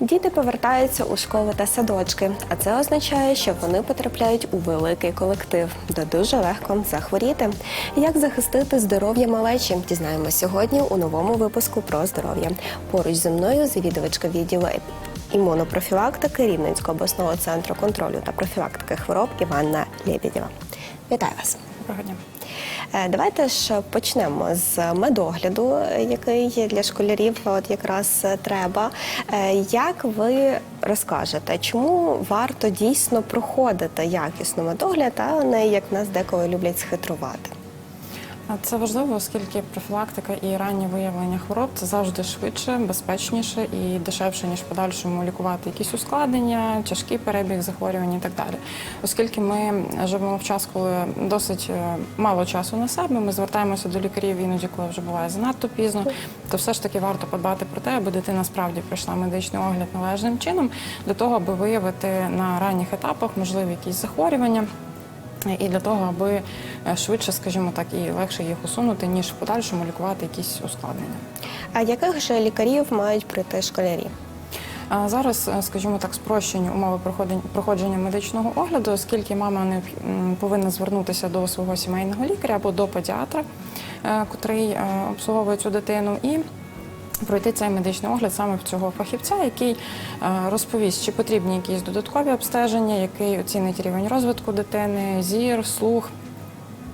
Діти повертаються у школи та садочки, а це означає, що вони потрапляють у великий колектив, де дуже легко захворіти. Як захистити здоров'я малечі? Дізнаємося сьогодні у новому випуску про здоров'я. Поруч зі мною завідувачка відділу імунопрофілактики Рівненського обласного центру контролю та профілактики хвороб Іванна Лєбідєва. Вітаю вас. Доброго дня. Е, Давайте ж почнемо з медогляду, який для школярів от якраз треба. Е, Як ви розкажете, чому варто дійсно проходити якісно медогляд, а не як нас деколи люблять схитрувати? Це важливо, оскільки профілактика і раннє виявлення хвороб це завжди швидше, безпечніше і дешевше, ніж подальшому лікувати якісь ускладнення, тяжкий перебіг захворювань і так далі. Оскільки ми живемо в час, коли досить е, мало часу на себе, ми звертаємося до лікарів іноді, коли вже буває занадто пізно, то все ж таки варто подбати про те, аби дитина справді пройшла медичний огляд належним чином, для того, аби виявити на ранніх етапах можливі якісь захворювання. І для того, аби е, швидше, скажімо так, і легше їх усунути, ніж в подальшому лікувати якісь ускладнення. А яких же лікарів мають прийти школярі? Зараз, е, скажімо так, спрощені умови проходження медичного огляду, оскільки мама м, повинна звернутися до свого сімейного лікаря або до педіатра, е, котрий обслуговує цю дитину, і пройти цей медичний огляд саме в цього фахівця, який е, розповість, чи потрібні якісь додаткові обстеження, який оцінить рівень розвитку дитини, зір, слух.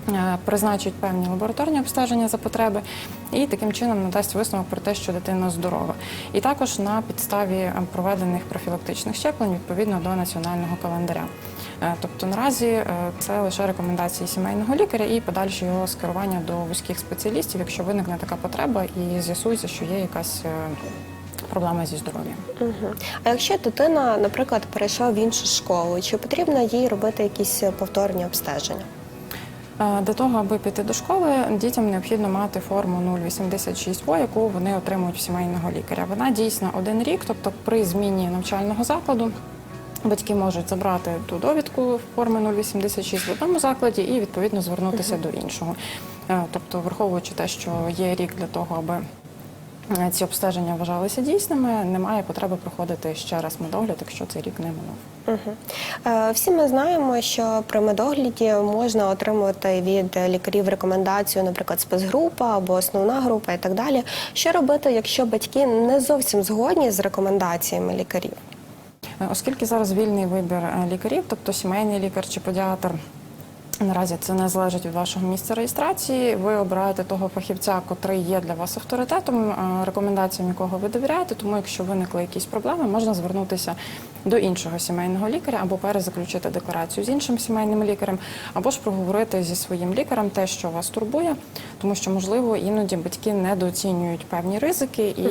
Е, Призначить певні лабораторні обстеження за потреби і таким чином надасть висновок про те, що дитина здорова. І також на підставі е, проведених профілактичних щеплень відповідно до національного календаря. Е, Тобто наразі це лише рекомендації сімейного лікаря і подальше його скерування до вузьких спеціалістів, якщо виникне така потреба і з'ясується, що є якась проблема зі здоров'ям. Угу. А якщо дитина, наприклад, перейшла в іншу школу, чи потрібно їй робити якісь повторні обстеження? Для того, аби піти до школи, дітям необхідно мати форму 086 о яку вони отримують в сімейного лікаря. Вона дійсна один рік, тобто при зміні навчального закладу. Батьки можуть забрати ту довідку форми 086 в одному закладі і відповідно звернутися до іншого. Е, Тобто, враховуючи те, що є рік для того, аби ці обстеження вважалися дійсними, немає потреби проходити ще раз медогляд, якщо цей рік не минув. Угу. Е, всі ми знаємо, що при медогляді можна отримувати від лікарів рекомендацію, наприклад, спецгрупа або основна група і так далі. Що робити, якщо батьки не зовсім згодні з рекомендаціями лікарів? Е, Оскільки зараз вільний вибір е, лікарів, тобто сімейний лікар чи педіатр. Наразі це не залежить від вашого місця реєстрації. Ви обираєте того фахівця, котрий є для вас авторитетом, е, рекомендаціям якого ви довіряєте. Тому, якщо виникли якісь проблеми, можна звернутися до іншого сімейного лікаря або перезаключити декларацію з іншим сімейним лікарем, або ж проговорити зі своїм лікарем те, що вас турбує, тому що можливо іноді батьки недооцінюють певні ризики і.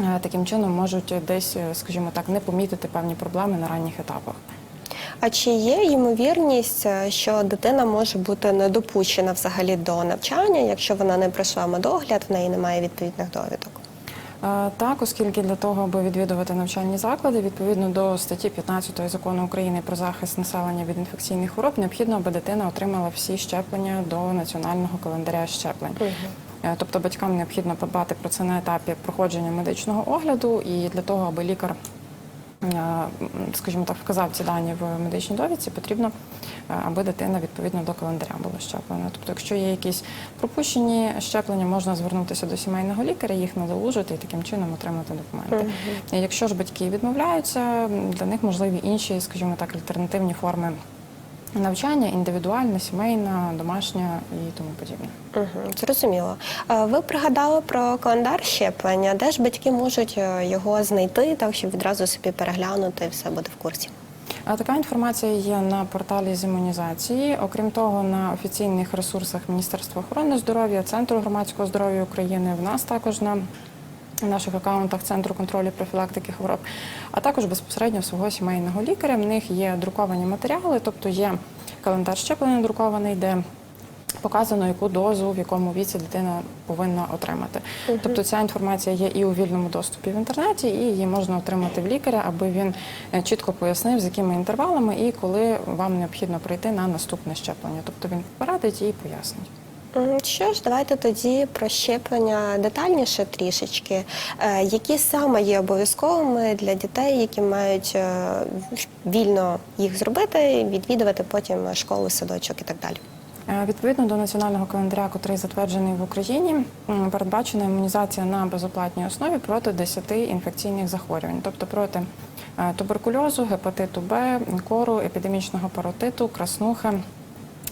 е, Таким чином можуть десь, е, скажімо так, не помітити певні проблеми на ранніх етапах. А чи є ймовірність, е, що дитина може бути недопущена взагалі до навчання, якщо вона не пройшла медогляд, в неї немає відповідних довідок? Е, Так, оскільки для того, аби відвідувати навчальні заклади, відповідно до статті 15 закону України про захист населення від інфекційних хвороб, необхідно, аби дитина отримала всі щеплення до національного календаря щеплень. Е, Тобто батькам необхідно подбати про це на етапі проходження медичного огляду, і для того, аби лікар, скажімо так, вказав ці дані в медичній довідці, потрібно, е, аби дитина відповідно до календаря була щеплена. Тобто, якщо є якісь пропущені щеплення, можна звернутися до сімейного лікаря, їх надолужити і таким чином отримати документи. Якщо ж батьки відмовляються, для них можливі інші, скажімо так, альтернативні форми. Навчання індивідуальне, сімейне, домашнє і тому подібне. Угу, зрозуміло. Ви пригадали про календар щеплення, де ж батьки можуть е, його знайти, так щоб відразу собі переглянути все буде в курсі. Така інформація є на порталі з імунізації. Окрім того, на офіційних ресурсах Міністерства охорони здоров'я, Центру громадського здоров'я України, в нас також на наших акаунтах Центру контролю профілактики хвороб, а також безпосередньо свого сімейного лікаря. В них є друковані матеріали, тобто є календар щеплення друкований, де Показано, яку дозу в якому віці дитина повинна отримати. Тобто ця інформація є і у вільному доступі в інтернеті, і її можна отримати в лікаря, аби він е, чітко пояснив, з якими інтервалами і коли вам необхідно прийти на наступне щеплення. Тобто він порадить і пояснить. М, Що ж, давайте тоді про щеплення детальніше трішечки. Е, Які саме є обов'язковими для дітей, які мають е, вільно їх зробити, відвідувати потім школу, садочок і так далі? Е, Відповідно до національного календаря, який затверджений в Україні, передбачена імунізація на безоплатній основі проти 10 інфекційних захворювань, тобто проти е, туберкульозу, гепатиту Б, кору, епідемічного паротиту, краснухи,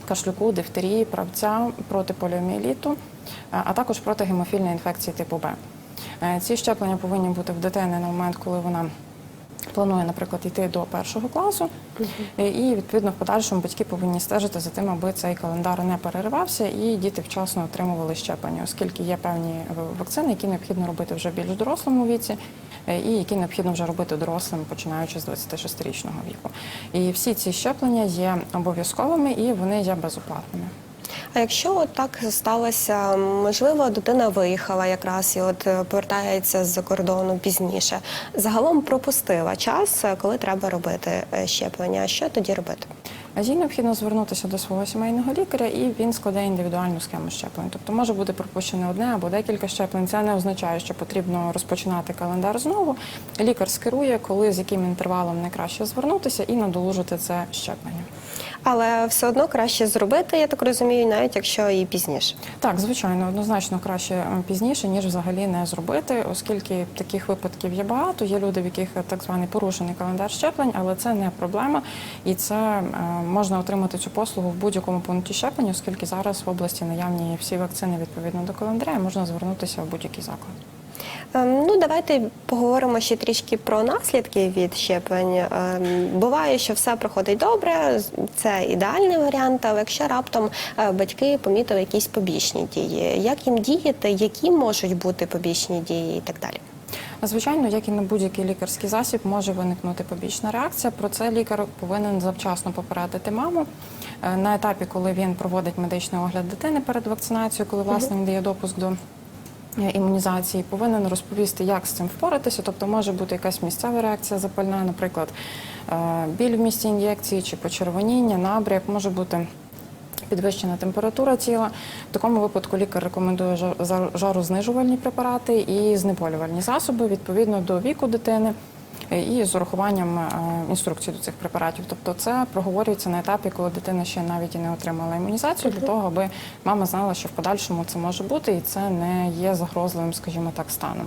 кашлюку, дифтерії, правця, проти поліоміеліту, е, а також проти гемофільної інфекції типу Б. Е, Ці щеплення повинні бути в дитини на момент, коли вона планує, наприклад, йти до першого класу, і відповідно в подальшому батьки повинні стежити за тим, аби цей календар не переривався, і діти вчасно отримували щеплення, оскільки є певні вакцини, які необхідно робити вже в більш дорослому віці, і які необхідно вже робити дорослим, починаючи з 26-річного віку. І всі ці щеплення є обов'язковими і вони є безоплатними. А якщо от так сталося, можливо, дитина виїхала якраз і от е, повертається з-за кордону пізніше. Загалом пропустила час, е, коли треба робити е, щеплення. Що тоді робити? А Їй необхідно звернутися до свого сімейного лікаря, і він складе індивідуальну схему щеплень. Тобто може бути пропущене одне або декілька щеплень. Це не означає, що потрібно розпочинати календар знову. Лікар скерує, коли з яким інтервалом найкраще звернутися і надолужити це щеплення. Але все одно краще зробити, я так розумію, навіть якщо і пізніше. Так, звичайно, однозначно краще пізніше, ніж взагалі не зробити, оскільки таких випадків є багато. Є люди, в яких так званий порушений календар щеплень, але це не проблема, і це е, можна отримати цю послугу в будь-якому пункті щеплення, оскільки зараз в області наявні всі вакцини відповідно до календаря, можна звернутися в будь-який заклад. Ем, Ну, давайте поговоримо ще трішки про наслідки від щеплень. Ем, Буває, що все проходить добре, це ідеальний варіант, але якщо раптом е, батьки помітили якісь побічні дії, як їм діяти, які можуть бути побічні дії і так далі? Звичайно, як і на будь-який лікарський засіб, може виникнути побічна реакція. Про це лікар повинен завчасно попередити маму Е, на етапі, коли він проводить медичний огляд дитини перед вакцинацією, коли власне він дає допуск до. Імунізації повинен розповісти, як з цим впоратися. Тобто може бути якась місцева реакція запальна, наприклад, е, біль в місці ін'єкції чи почервоніння, набряк, може бути підвищена температура тіла. В такому випадку лікар рекомендує жар- жарознижувальні препарати і знеболювальні засоби відповідно до віку дитини. І з урахуванням е, інструкцій до цих препаратів, тобто це проговорюється на етапі, коли дитина ще навіть і не отримала імунізацію, для того, аби мама знала, що в подальшому це може бути, і це не є загрозливим, скажімо так, станом.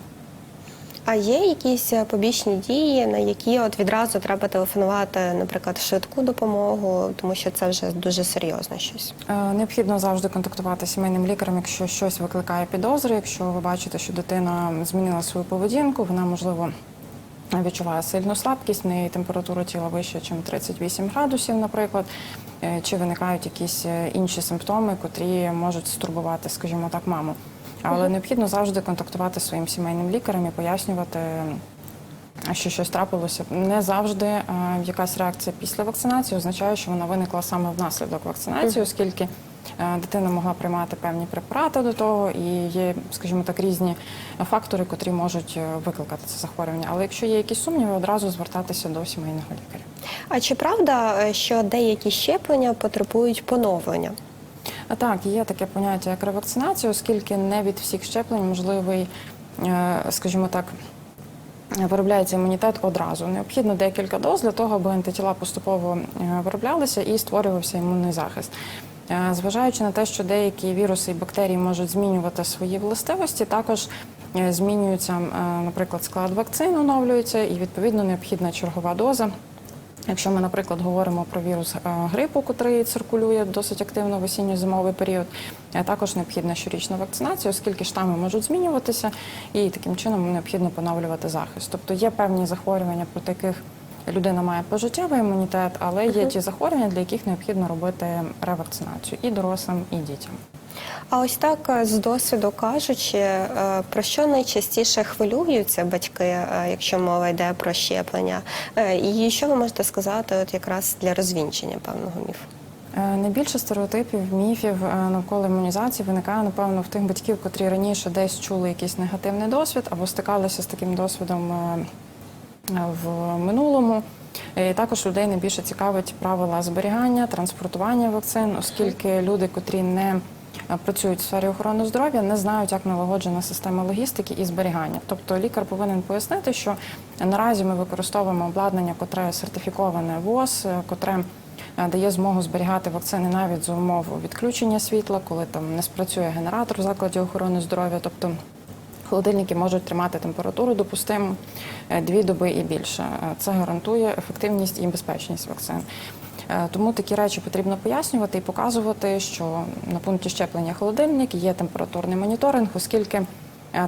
А є якісь е, побічні дії, на які от відразу треба телефонувати, наприклад, швидку допомогу, тому що це вже дуже серйозно щось. Е, Необхідно завжди контактувати з сімейним лікарем, якщо щось викликає підозри, якщо ви бачите, що дитина змінила свою поведінку, вона можливо. Відчуває сильну слабкість, в неї температура тіла вища, ніж 38 градусів, наприклад, Е, чи виникають якісь е, інші симптоми, котрі можуть стурбувати, скажімо так, маму. Але необхідно завжди контактувати зі своїм сімейним лікарем і пояснювати, що щось трапилося. Не завжди е, якась реакція після вакцинації означає, що вона виникла саме внаслідок вакцинації, оскільки дитина могла приймати певні препарати до того, і є, скажімо так, різні фактори, котрі можуть е, викликати це захворювання. Але якщо є якісь сумніви, одразу звертатися до сімейного лікаря. А чи правда, е, що деякі щеплення потребують поновлення? Так, є таке поняття як ревакцинація, оскільки не від всіх щеплень можливий, е, скажімо так, виробляється імунітет одразу. Необхідно декілька доз для того, аби антитіла поступово е, вироблялися і створювався імунний захист. Е, Зважаючи на те, що деякі віруси і бактерії можуть змінювати свої властивості, також е, змінюється, е, наприклад, склад вакцин оновлюється, і відповідно необхідна чергова доза. Якщо ми, наприклад, говоримо про вірус грипу, котрий циркулює досить активно в осінньо-зимовий період, також необхідна щорічна вакцинація, оскільки штами можуть змінюватися, і таким чином необхідно поновлювати захист. Тобто є певні захворювання, проти яких людина має пожиттєвий імунітет, але є ті захворювання, для яких необхідно робити ревакцинацію і дорослим, і дітям. А ось так е, з досвіду кажучи, е, про що найчастіше хвилюються батьки, е, якщо мова йде про щеплення, і що ви можете сказати, от якраз для розвінчення певного міфу? Найбільше стереотипів, міфів навколо імунізації виникає, напевно, в тих батьків, котрі раніше десь чули якийсь негативний досвід або стикалися з таким досвідом в минулому. І також людей найбільше цікавить правила зберігання, транспортування вакцин, оскільки люди, котрі не е, працюють в сфері охорони здоров'я, не знають, як налагоджена система логістики і зберігання. Тобто лікар повинен пояснити, що наразі ми використовуємо обладнання, котре сертифіковане ВОЗ, е, котре е, дає змогу зберігати вакцини навіть за умов відключення світла, коли там не спрацює генератор в закладі охорони здоров'я. Тобто Холодильники можуть тримати температуру допустиму е, дві доби і більше. Е, Це гарантує ефективність і безпечність вакцин. Е, Тому такі речі потрібно пояснювати і показувати, що на пункті щеплення холодильник є температурний моніторинг, оскільки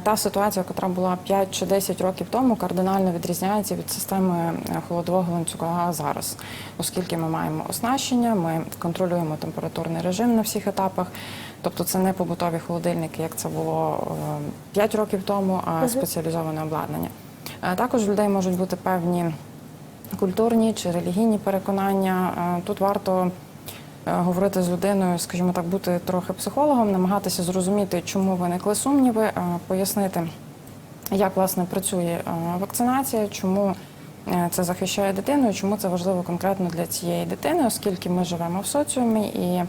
та ситуація, яка була 5 чи 10 років тому, кардинально відрізняється від системи е, холодового ланцюга зараз, оскільки ми маємо оснащення, ми контролюємо температурний режим на всіх етапах. Тобто це не побутові холодильники, як це було 5 років тому, а спеціалізоване обладнання. Е, Також у людей можуть бути певні культурні чи релігійні переконання. Е, Тут варто е, говорити з людиною, скажімо так, бути трохи психологом, намагатися зрозуміти, чому виникли сумніви, е, пояснити, як власне працює е, вакцинація, чому е, це захищає дитину, і чому це важливо конкретно для цієї дитини, оскільки ми живемо в соціумі і.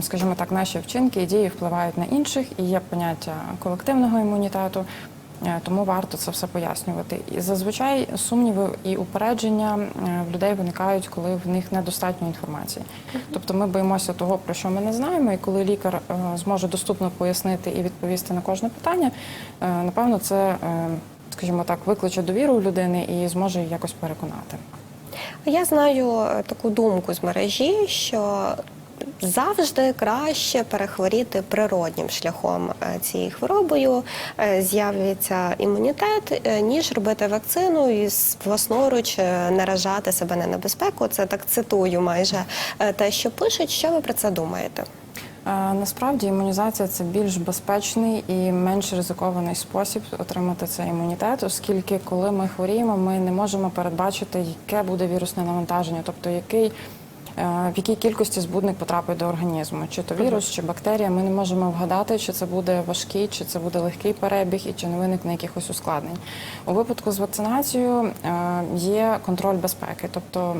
Скажімо так, наші вчинки і дії впливають на інших, і є поняття колективного імунітету, е, тому варто це все пояснювати. І зазвичай сумніви і упередження е, в людей виникають, коли в них недостатньо інформації. Тобто ми боїмося того, про що ми не знаємо, і коли лікар е, зможе доступно пояснити і відповісти на кожне питання, е, напевно, це, е, скажімо так, викличе довіру у людини і зможе її якось переконати. Я знаю е, таку думку з мережі, що завжди краще перехворіти природнім шляхом е, цією хворобою, е, з'явиться імунітет, е, ніж робити вакцину і власноруч наражати себе на небезпеку. Це так цитую майже те, що пишуть. Що ви про це думаєте? Насправді імунізація це більш безпечний і менш ризикований спосіб отримати цей імунітет, оскільки коли ми хворіємо, ми не можемо передбачити, яке буде вірусне навантаження, тобто який. Е, В якій кількості збудник потрапить до організму, чи то вірус, чи бактерія, ми не можемо вгадати, чи це буде важкий, чи це буде легкий перебіг, і чи не виникне якихось ускладнень. У випадку з вакцинацією е, є контроль безпеки, тобто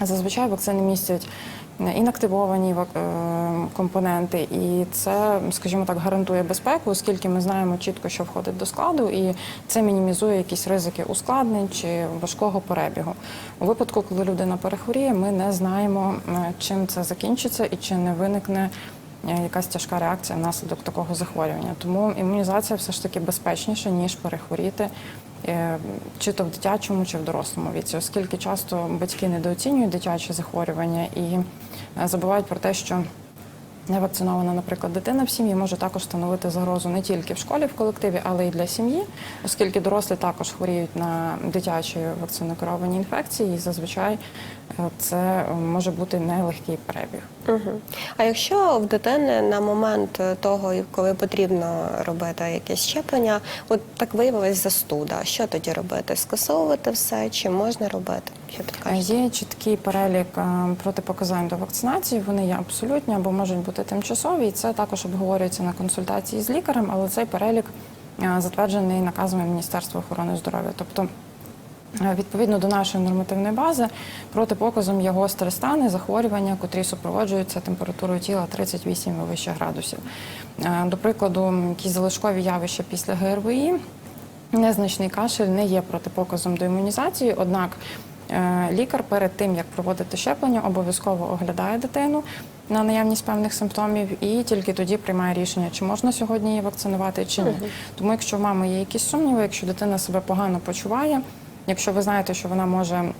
Зазвичай вакцини містять інактивовані вак- е, компоненти, і це, скажімо так, гарантує безпеку, оскільки ми знаємо чітко, що входить до складу, і це мінімізує якісь ризики ускладнень чи важкого перебігу. У випадку, коли людина перехворіє, ми не знаємо, е, чим це закінчиться і чи не виникне. е, Якась тяжка реакція внаслідок такого захворювання. Тому імунізація все ж таки безпечніша, ніж перехворіти е, чи то в дитячому, чи в дорослому віці, оскільки часто батьки недооцінюють дитячі захворювання і е, забувають про те, що Невакцинована, наприклад, дитина в сім'ї може також становити загрозу не тільки в школі, в колективі, але й для сім'ї, оскільки дорослі також хворіють на дитячі вакцинокеровані інфекції, і зазвичай е, це може бути нелегкий перебіг. Угу. А якщо в дитини на момент того, коли потрібно робити якесь щеплення, от так виявилась застуда, що тоді робити? Скасовувати все чи можна робити? Що? Є чіткий перелік е, протипоказань до вакцинації. Вони є абсолютні або можуть бути тимчасові. І це також обговорюється на консультації з лікарем, але цей перелік е, затверджений наказами Міністерства охорони здоров'я. Тобто Е, Відповідно до нашої нормативної бази, протипоказом є гострі стани, захворювання, котрі супроводжуються температурою тіла 38 і вище градусів. Е, До прикладу, якісь залишкові явища після ГРВІ, незначний кашель не є протипоказом до імунізації, однак е, лікар перед тим, як проводити щеплення, обов'язково оглядає дитину на наявність певних симптомів і тільки тоді приймає рішення, чи можна сьогодні її вакцинувати, чи ні. Тому, якщо в мами є якісь сумніви, якщо дитина себе погано почуває, Якщо ви знаєте, що вона може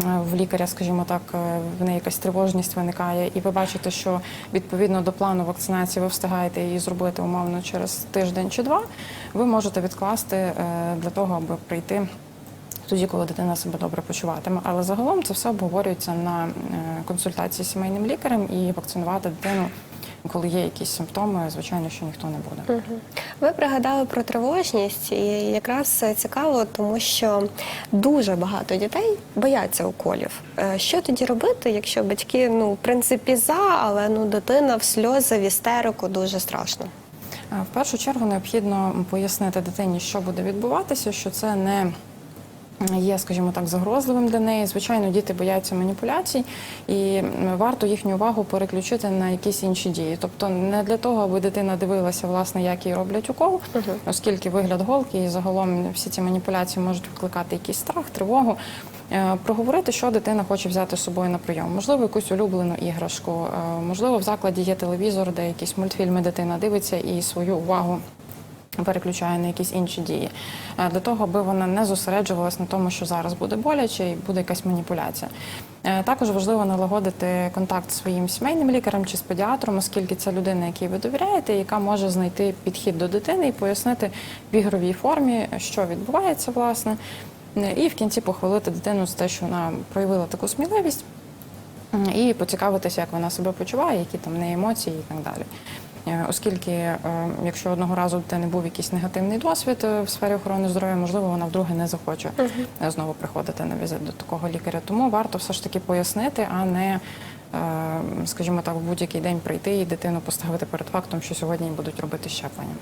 в лікаря, скажімо так, е, в неї якась тривожність виникає, і ви бачите, що відповідно до плану вакцинації ви встигаєте її зробити умовно через тиждень чи два, ви можете відкласти е, для того, аби прийти. Тоді, коли дитина себе добре почуватиме, але загалом це все обговорюється на е, консультації з сімейним лікарем і вакцинувати дитину коли є якісь симптоми, звичайно, що ніхто не буде. Ви пригадали про тривожність, і якраз цікаво, тому що дуже багато дітей бояться уколів. Е, Що тоді робити, якщо батьки, ну, в принципі, за, але ну, дитина в сльози, в істерику дуже страшно. Е, В першу чергу необхідно пояснити дитині, що буде відбуватися, що це не є, скажімо так, загрозливим для неї. Звичайно, діти бояться маніпуляцій, і варто їхню увагу переключити на якісь інші дії. Тобто не для того, аби дитина дивилася, власне, як їй роблять укол, оскільки вигляд голки і загалом всі ці маніпуляції можуть викликати якийсь страх, тривогу. Е, Проговорити, що дитина хоче взяти з собою на прийом. Можливо, якусь улюблену іграшку, е, можливо, в закладі є телевізор, де якісь мультфільми дитина дивиться і свою увагу переключає на якісь інші дії. Е, Для того, аби вона не зосереджувалась на тому, що зараз буде боляче і буде якась маніпуляція. Е, Також важливо налагодити контакт з своїм сімейним лікарем чи з педіатром, оскільки це людина, якій ви довіряєте, яка може знайти підхід до дитини і пояснити в ігровій формі, що відбувається, власне. Е, І в кінці похвалити дитину за те, що вона проявила таку сміливість, і поцікавитися, як вона себе почуває, які там неї емоції і так далі. Е, Оскільки, е, якщо одного разу в не був якийсь негативний досвід е, в сфері охорони здоров'я, можливо, вона вдруге не захоче знову приходити на візит до такого лікаря. Тому варто все ж таки пояснити, а не, скажімо так, в будь-який день прийти і дитину поставити перед фактом, що сьогодні будуть робити щеплення.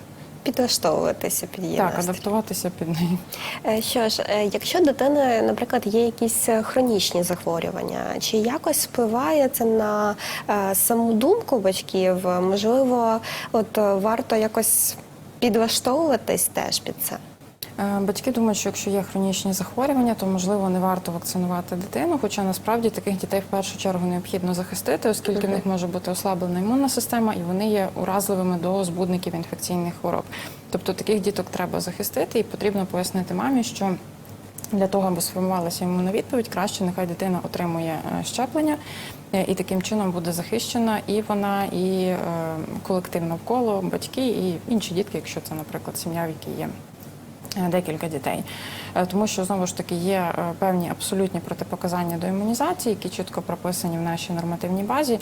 Підлаштовуватися під її Так, настрій. адаптуватися під неї. Е, Що ж, е, якщо дитини, наприклад, є якісь е, хронічні захворювання, чи якось впливає це на саму думку батьків? Можливо, от варто якось підлаштовуватись теж під це. Е, Батьки думають, що якщо є хронічні захворювання, то можливо не варто вакцинувати дитину. Хоча насправді таких дітей в першу чергу необхідно захистити, оскільки в них може бути ослаблена імунна система, і вони є уразливими до збудників інфекційних хвороб. Тобто таких діток треба захистити, і потрібно пояснити мамі, що для того, аби сформувалася імунна відповідь, краще нехай дитина отримує е, щеплення, е, і таким чином буде захищена і вона, і колектив навколо, батьки, і інші дітки, якщо це, наприклад, сім'я, в якій є декілька дітей. Е, Тому що знову ж таки є е, певні абсолютні протипоказання до імунізації, які чітко прописані в нашій нормативній базі,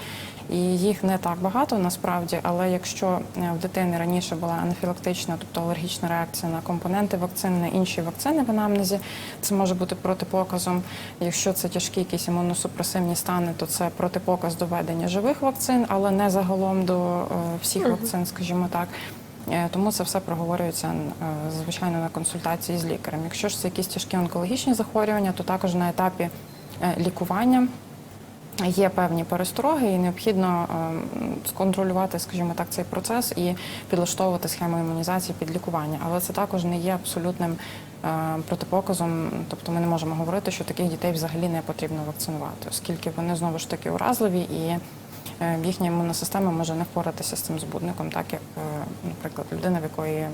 і їх не так багато насправді. Але якщо е, в дитини раніше була анафілактична, тобто алергічна реакція на компоненти вакцин, на інші вакцини в анамнезі, це може бути протипоказом. Якщо це тяжкі якісь імуносупресивні стани, то це протипоказ до введення живих вакцин, але не загалом до е, всіх вакцин, скажімо так. Е, Тому це все проговорюється е, звичайно на консультації з лікарем. Якщо ж це якісь тяжкі онкологічні захворювання, то також на етапі е, лікування є певні перестороги, і необхідно сконтролювати, скажімо так, цей процес і підлаштовувати схему імунізації під лікування. Але це також не є абсолютним протипоказом. Тобто ми не можемо говорити, що таких дітей взагалі не потрібно вакцинувати, оскільки вони знову ж таки уразливі і. Е, Їхня імунна система може не впоратися з цим збудником, так як, е, наприклад, людина, в якої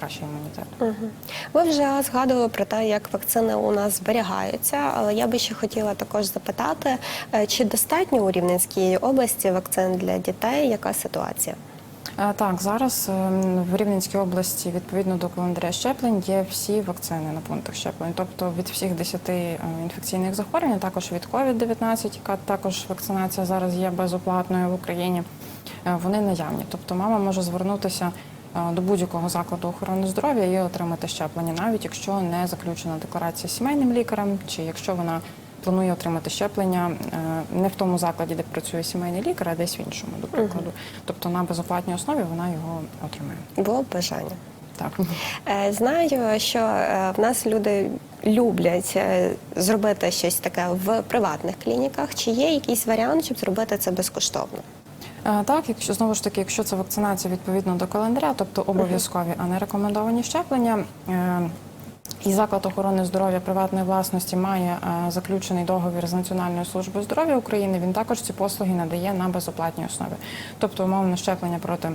кращий імунітет. Угу. Ви вже згадували про те, як вакцини у нас зберігаються, але я би ще хотіла також запитати, е, чи достатньо у Рівненській області вакцин для дітей? Яка ситуація? Е, Так, зараз е, в Рівненській області відповідно до календаря щеплень є всі вакцини на пунктах щеплень. Тобто від всіх 10 е, інфекційних захворювань, також від COVID-19, яка також вакцинація зараз є безоплатною в Україні. Вони наявні. Тобто мама може звернутися до будь-якого закладу охорони здоров'я і отримати щеплення, навіть якщо не заключена декларація сімейним лікарем, чи якщо вона планує отримати щеплення е, не в тому закладі, де працює сімейний лікар, а десь в іншому, до прикладу. Тобто на безоплатній основі вона його отримає. Було б бажання. Так. Е, Знаю, що е, в нас люди люблять зробити щось таке в приватних клініках. Чи є якийсь варіант, щоб зробити це безкоштовно? Так, якщо знову ж таки, якщо це вакцинація відповідно до календаря, тобто обов'язкові, а не рекомендовані щеплення. І заклад охорони здоров'я приватної власності має е, заключений договір з Національною службою здоров'я України. Він також ці послуги надає на безоплатній основі. Тобто, умовно щеплення проти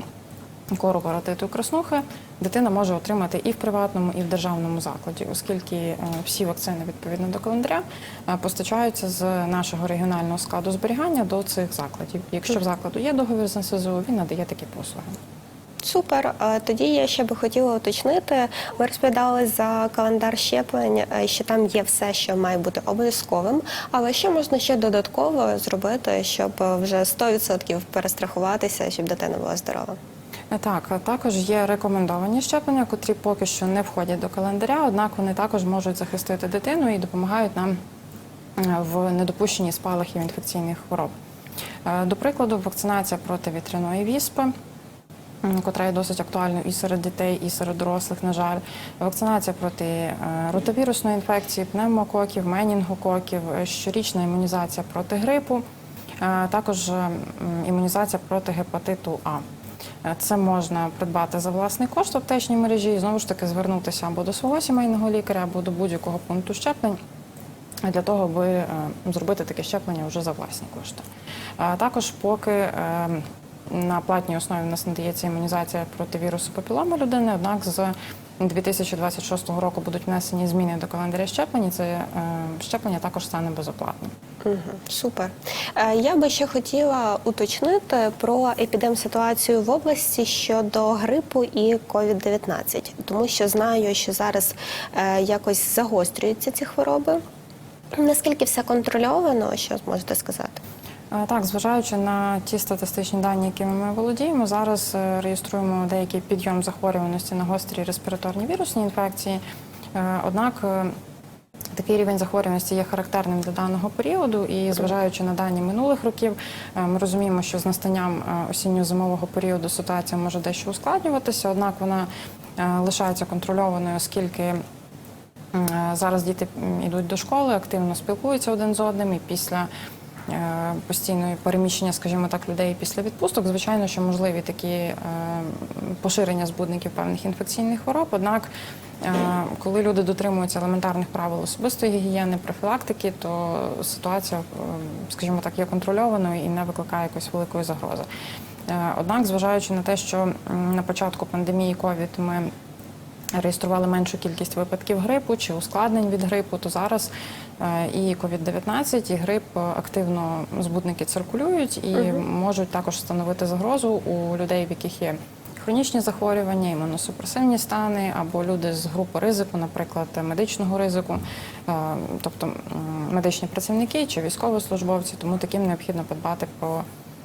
кору, паротиту і краснухи дитина може отримати і в приватному, і в державному закладі, оскільки е, всі вакцини відповідно до календаря е, постачаються з нашого регіонального складу зберігання до цих закладів. Якщо в закладу є договір з НСЗУ, він надає такі послуги. Супер. Тоді я ще би хотіла уточнити. Ви розповідали за календар щеплень, е, що там є все, що має бути обов'язковим. Але що можна ще додатково зробити, щоб е, вже 100% перестрахуватися, щоб дитина була здорова? Е, Так, також є рекомендовані щеплення, котрі поки що не входять до календаря, однак вони також можуть захистити дитину і допомагають нам в недопущенні спалахів інфекційних хвороб. До прикладу, вакцинація проти вітряної віспи. Котра є досить актуальною і серед дітей, і серед дорослих, на жаль, вакцинація проти е, ротовірусної інфекції, пневмококів, менінгококів, е, щорічна імунізація проти грипу, е, також імунізація проти гепатиту А. Це можна придбати за власний кошт в аптечній мережі і знову ж таки звернутися або до свого сімейного лікаря, або до будь-якого пункту щеплень для того, аби зробити таке щеплення вже за власні кошти. Також, поки на платній основі в нас надається імунізація проти вірусу папіломи людини, однак з 2026 року будуть внесені зміни до календаря щеплень. і Це е, щеплення також стане безоплатним. Супер. Е, Я би ще хотіла уточнити про епідемситуацію в області щодо грипу і COVID-19, тому що знаю, що зараз е, якось загострюються ці хвороби. Наскільки все контрольовано, що зможете сказати? Е, Так, зважаючи на ті статистичні дані, якими ми володіємо, зараз е, реєструємо деякий підйом захворюваності на гострі респіраторні вірусні інфекції. Е, Однак такий рівень захворюваності є характерним для даного періоду, і зважаючи на дані минулих років, ми розуміємо, що з настанням осінньо-зимового періоду ситуація може дещо ускладнюватися, однак вона лишається контрольованою, оскільки Зараз діти йдуть до школи, активно спілкуються один з одним і після постійної переміщення, скажімо так, людей після відпусток, звичайно, що можливі такі е, поширення збудників певних інфекційних хвороб. Однак, е, коли люди дотримуються елементарних правил особистої гігієни, профілактики, то ситуація, е, скажімо так, є контрольованою і не викликає якоїсь великої загрози. Е, Однак, зважаючи на те, що на початку пандемії COVID ми реєстрували меншу кількість випадків грипу чи ускладнень від грипу, то зараз е, і COVID-19, і грип е, активно збудники циркулюють і можуть також становити загрозу у людей, в яких є хронічні захворювання, імуносупресивні стани або люди з групи ризику, наприклад, медичного ризику, е, тобто медичні працівники чи військовослужбовці. Тому таким необхідно подбати про е,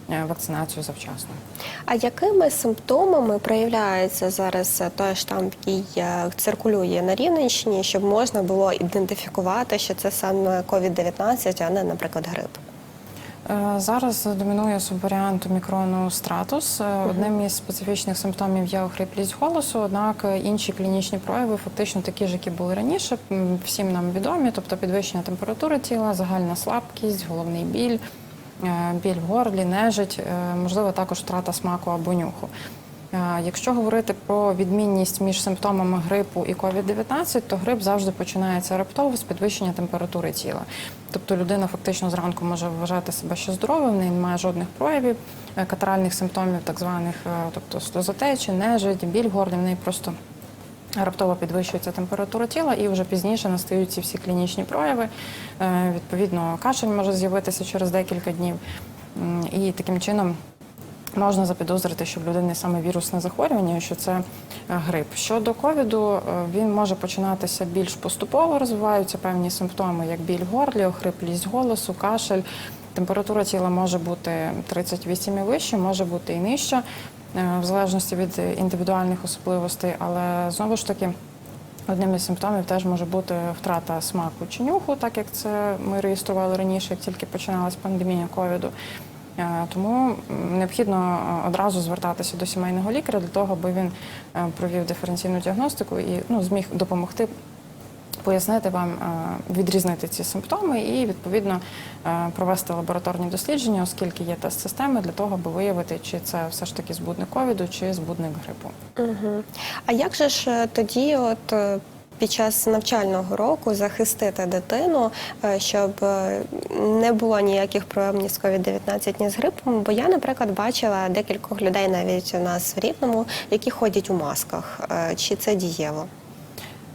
вакцинацію завчасно. А якими симптомами проявляється зараз е, той штам, який е, циркулює на Рівненщині, щоб можна було ідентифікувати, що це саме COVID-19, а не, наприклад, грип? Е, Зараз домінує субваріант омікрону стратус. Е, Одним із специфічних симптомів є охриплість голосу, однак е, інші клінічні прояви фактично такі ж, які були раніше. Всім нам відомі, тобто підвищення температури тіла, загальна слабкість, головний біль, е, біль в горлі, нежить, е, можливо, також втрата смаку або нюху. Е, Якщо говорити про відмінність між симптомами грипу і COVID-19, то грип завжди починається раптово з підвищення температури тіла. Тобто людина фактично зранку може вважати себе ще здоровим, неї немає жодних проявів е, катаральних симптомів, так званих, е, тобто сльозотечі, нежить, біль в горлі, в неї просто раптово підвищується температура тіла, і вже пізніше настають ці всі клінічні прояви. Е, Відповідно, кашель може з'явитися через декілька днів. І таким чином можна запідозрити, що в людини саме вірусне захворювання, що це е, грип. Щодо ковіду, е, він може починатися більш поступово, розвиваються певні симптоми, як біль горлі, охриплість голосу, кашель. Температура тіла може бути 38 і вище, може бути і нижча, в залежності від індивідуальних особливостей, але знову ж таки. Одним із симптомів теж може бути втрата смаку чи нюху, так як це ми реєстрували раніше, як тільки починалась пандемія ковіду. Е, Тому необхідно е, одразу звертатися до сімейного лікаря для того, аби він е, провів диференційну діагностику і ну, зміг допомогти пояснити вам, е, відрізнити ці симптоми і відповідно е, провести лабораторні дослідження, оскільки є тест-системи для того, аби виявити, чи це все ж таки збудник ковіду, чи збудник грипу. Угу. А як же ж е, тоді, от під час навчального року захистити дитину, щоб не було ніяких проявів ні з COVID-19, ні з грипом? Бо я, наприклад, бачила декількох людей навіть у нас в Рівному, які ходять у масках. Чи це дієво?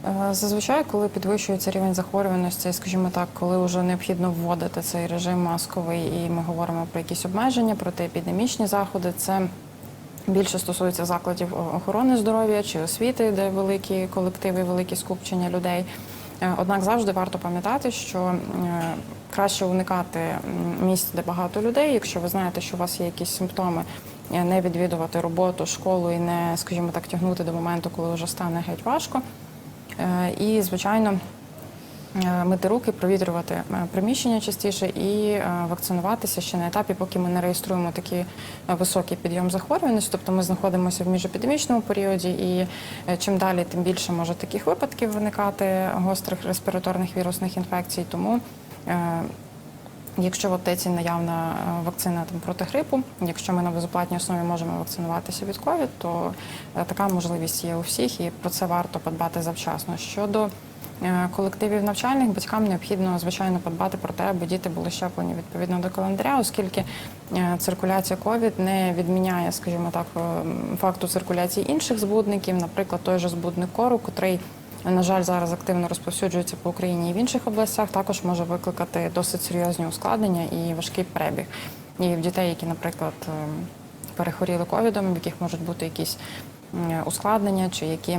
Е, Зазвичай, коли підвищується рівень захворюваності, скажімо так, коли вже необхідно вводити цей режим масковий, і ми говоримо про якісь обмеження, протиепідемічні заходи, це Більше стосується закладів охорони здоров'я чи освіти, де великі колективи, великі скупчення людей. Е, Однак завжди варто пам'ятати, що е, краще уникати місць, де багато людей. Якщо ви знаєте, що у вас є якісь симптоми, не відвідувати роботу, школу і не, скажімо так, тягнути до моменту, коли вже стане геть важко. Е, І, звичайно, е, мити руки, провітрювати е, приміщення частіше і вакцинуватися ще на етапі, поки ми не реєструємо такий високий підйом захворюваності. Тобто ми знаходимося в міжепідемічному періоді, і чим далі, тим більше може таких випадків виникати гострих респіраторних вірусних інфекцій. Тому Якщо в аптеці наявна е, вакцина там проти грипу, якщо ми на безоплатній основі можемо вакцинуватися від ковід, то е, така можливість є у всіх, і про це варто подбати завчасно. Щодо е, колективів навчальних, батькам необхідно звичайно подбати про те, аби діти були щеплені відповідно до календаря, оскільки циркуляція ковід не відміняє, скажімо так, факту циркуляції інших збудників, наприклад, той же збудник кору, котрий на жаль, зараз активно розповсюджується по Україні і в інших областях, також може викликати досить серйозні ускладнення і важкий перебіг. І в дітей, які, наприклад, ем, перехворіли ковідом, в яких можуть бути якісь ускладнення, чи які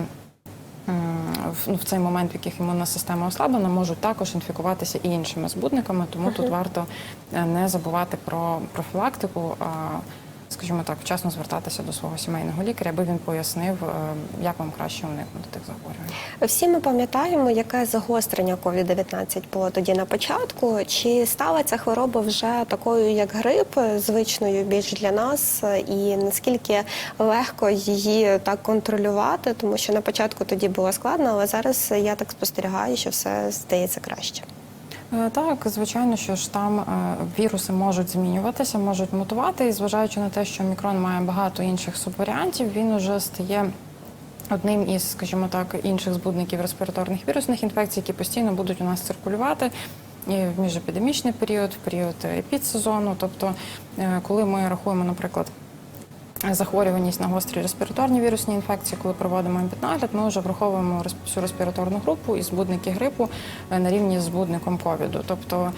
в- ну, цей момент, в яких імунна система ослаблена, можуть також інфікуватися і іншими збудниками. Тому тут варто е, не забувати про профілактику. Скажімо так, вчасно звертатися до свого сімейного лікаря, аби він пояснив, е, як вам краще уникнути тих захворювань. Всі ми пам'ятаємо, яке загострення COVID-19 було тоді на початку. Чи стала ця хвороба вже такою, як грип, звичною більш для нас, і наскільки легко її так контролювати, тому що на початку тоді було складно, але зараз я так спостерігаю, що все здається краще. Е, Так, звичайно, що ж там е, віруси можуть змінюватися, можуть мутувати, і зважаючи на те, що мікрон має багато інших субваріантів, він уже стає одним із, скажімо так, інших збудників респіраторних вірусних інфекцій, які постійно будуть у нас циркулювати. І в міжепідемічний період, в період епідсезону. Тобто, е, коли ми рахуємо, наприклад, захворюваність на гострі респіраторні вірусні інфекції, коли проводимо епіднагляд, ми вже враховуємо всю респіраторну групу і збудники грипу е, на рівні з збудником ковіду. Тобто,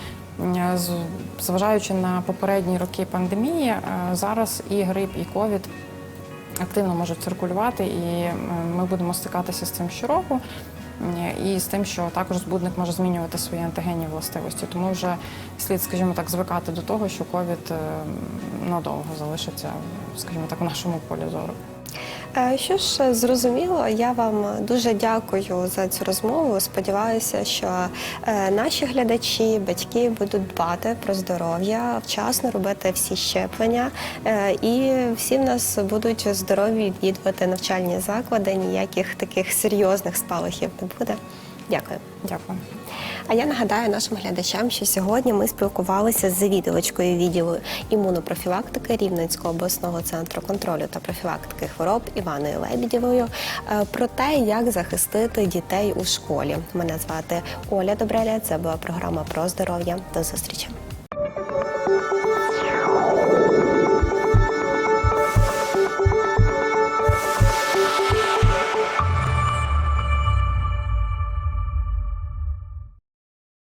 зважаючи на попередні роки пандемії, е, зараз і грип, і ковід активно можуть циркулювати, і е, ми будемо стикатися з цим щороку. І з тим, що також збудник може змінювати свої антигенні властивості. Тому вже слід, скажімо так, звикати до того, що ковід е, надовго залишиться, скажімо так, в нашому полі зору. Е, Що ж зрозуміло, я вам дуже дякую за цю розмову. Сподіваюся, що е, наші глядачі, батьки будуть дбати про здоров'я, вчасно робити всі щеплення, е, і всі в нас будуть здорові відвідувати навчальні заклади. Ніяких таких серйозних спалахів не буде. Дякую. Дякую. А я нагадаю нашим глядачам, що сьогодні ми спілкувалися з завідувачкою відділу імунопрофілактики Рівненського обласного центру контролю та профілактики хвороб Іваною Лебідєвою е, про те, як захистити дітей у школі. Мене звати Оля Добреля. Це була програма про здоров'я. До зустрічі.